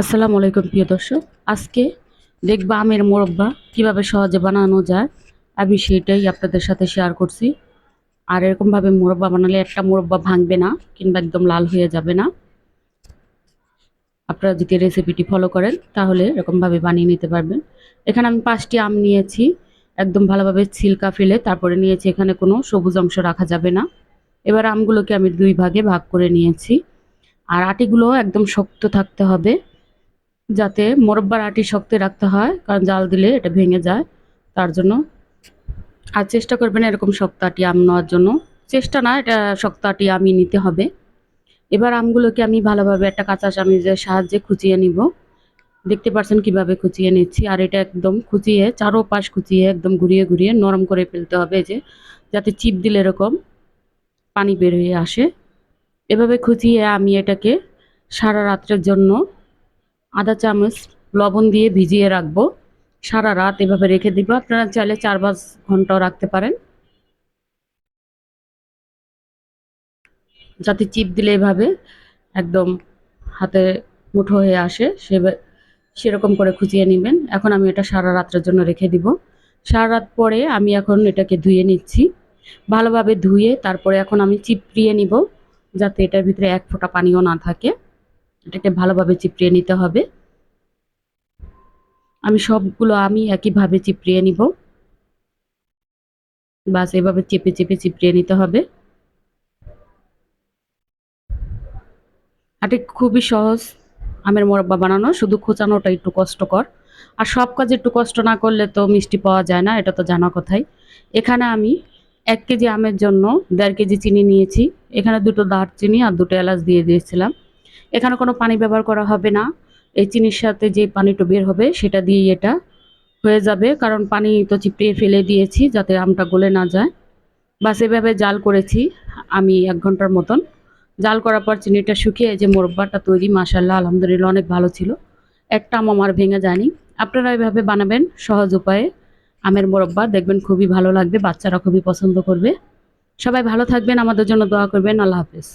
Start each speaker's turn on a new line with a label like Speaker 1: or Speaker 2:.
Speaker 1: আসসালামু আলাইকুম প্রিয় দর্শক। আজকে দেখবা আমের মোরব্বা কীভাবে সহজে বানানো যায়। আমি সেটাই আপনাদের সাথে শেয়ার করছি। আর এরকমভাবে মোরব্বা বানালে একটা মোরব্বা ভাঙবে না, কিংবা একদম লাল হয়ে যাবে না। আপনারা যদি রেসিপিটি ফলো করেন, তাহলে এরকমভাবে বানিয়ে নিতে পারবেন। এখানে আমি পাঁচটি আম নিয়েছি। একদম ভালোভাবে ছিলকা ফেলে তারপরে নিয়েছি এখানে কোনো সবুজ অংশ রাখা যাবে না। এবার আমগুলোকে আমি দুই ভাগে ভাগ করে নিয়েছি। আর আটিগুলো একদম শক্ত থাকতে হবে। যাতে মোরব্বার আটি শক্ত রাখতে হয়, কারণ জাল দিলে এটা ভেঙে যায়, তার জন্য। আর চেষ্টা করবেন এরকম শক্ত আটি আম নেওয়ার জন্য। চেষ্টা না, এটা শক্ত আটি আমি নিতে হবে। এবার আমগুলোকে আমি ভালোভাবে একটা কাঁচা চামিচের সাহায্যে খুঁচিয়ে নিব। দেখতে পাচ্ছেন কীভাবে খুঁচিয়ে নিচ্ছি, আর এটা একদম খুঁচিয়ে চারো পাশ খুঁচিয়ে একদম ঘুরিয়ে ঘুরিয়ে নরম করে ফেলতে হবে যে, যাতে চিপ দিলে এরকম পানি বের হয়ে আসে। এভাবে খুঁচিয়ে আমি এটাকে সারা রাত্রের জন্য আধা চামচ লবণ দিয়ে ভিজিয়ে রাখব। সারা রাত এভাবে রেখে দিব। আপনারা চাইলে চার পাঁচ ঘন্টাও রাখতে পারেন। যাতে চিপ দিলে এভাবে একদম হাতে মুঠো হয়ে আসে সে সেরকম করে খুঁচিয়ে নেবেন। এখন আমি এটা সারা রাত্রের জন্য রেখে দিব। সারা রাত পরে আমি এখন এটাকে ধুয়ে নিচ্ছি। ভালোভাবে ধুয়ে তারপরে এখন আমি চিপড়িয়ে নিব, যাতে এটার ভিতরে এক ফোঁটা পানিও না থাকে। এটাকে ভালোভাবে চিপড়িয়ে নিতে হবে। আমি সবগুলো আমি একইভাবে চিপড়িয়ে নিব। বাস এভাবে চেপে চেপে চিপড়িয়ে নিতে হবে। এটা খুবই সহজ আমের মোরব্বা বানানো, শুধু খোঁচানোটা একটু কষ্টকর। আর সব কাজে একটু কষ্ট না করলে তো মিষ্টি পাওয়া যায় না, এটা তো জানা কথাই। এখানে আমি এক কেজি আমের জন্য দেড় কেজি চিনি নিয়েছি। এখানে দুটো দারচিনি আর দুটো এলাচ দিয়ে দিয়েছিলাম। এখানে কোনো পানি ব্যবহার করা হবে না। এই চিনির সাথে যে পানিটা বের হবে, সেটা দিয়েই এটা হয়ে যাবে। কারণ পানি তো চিপড়িয়ে ফেলে দিয়েছি যাতে আমটা গলে না যায়। বাস এভাবে জাল করেছি আমি এক ঘণ্টার মতন। জাল করার পর চিনিটা শুকিয়ে যে মোরব্বাটা তৈরি মাসাল্লাহ আলহামদুলিল্লাহ অনেক ভালো ছিল। একটা আম আমার ভেঙে যায়নি। আপনারা এভাবে বানাবেন, সহজ উপায়ে আমের মোরব্বা, দেখবেন খুবই ভালো লাগবে, বাচ্চারা খুবই পছন্দ করবে। সবাই ভালো থাকবেন, আমাদের জন্য দোয়া করবেন, আল্লাহ হাফেজ।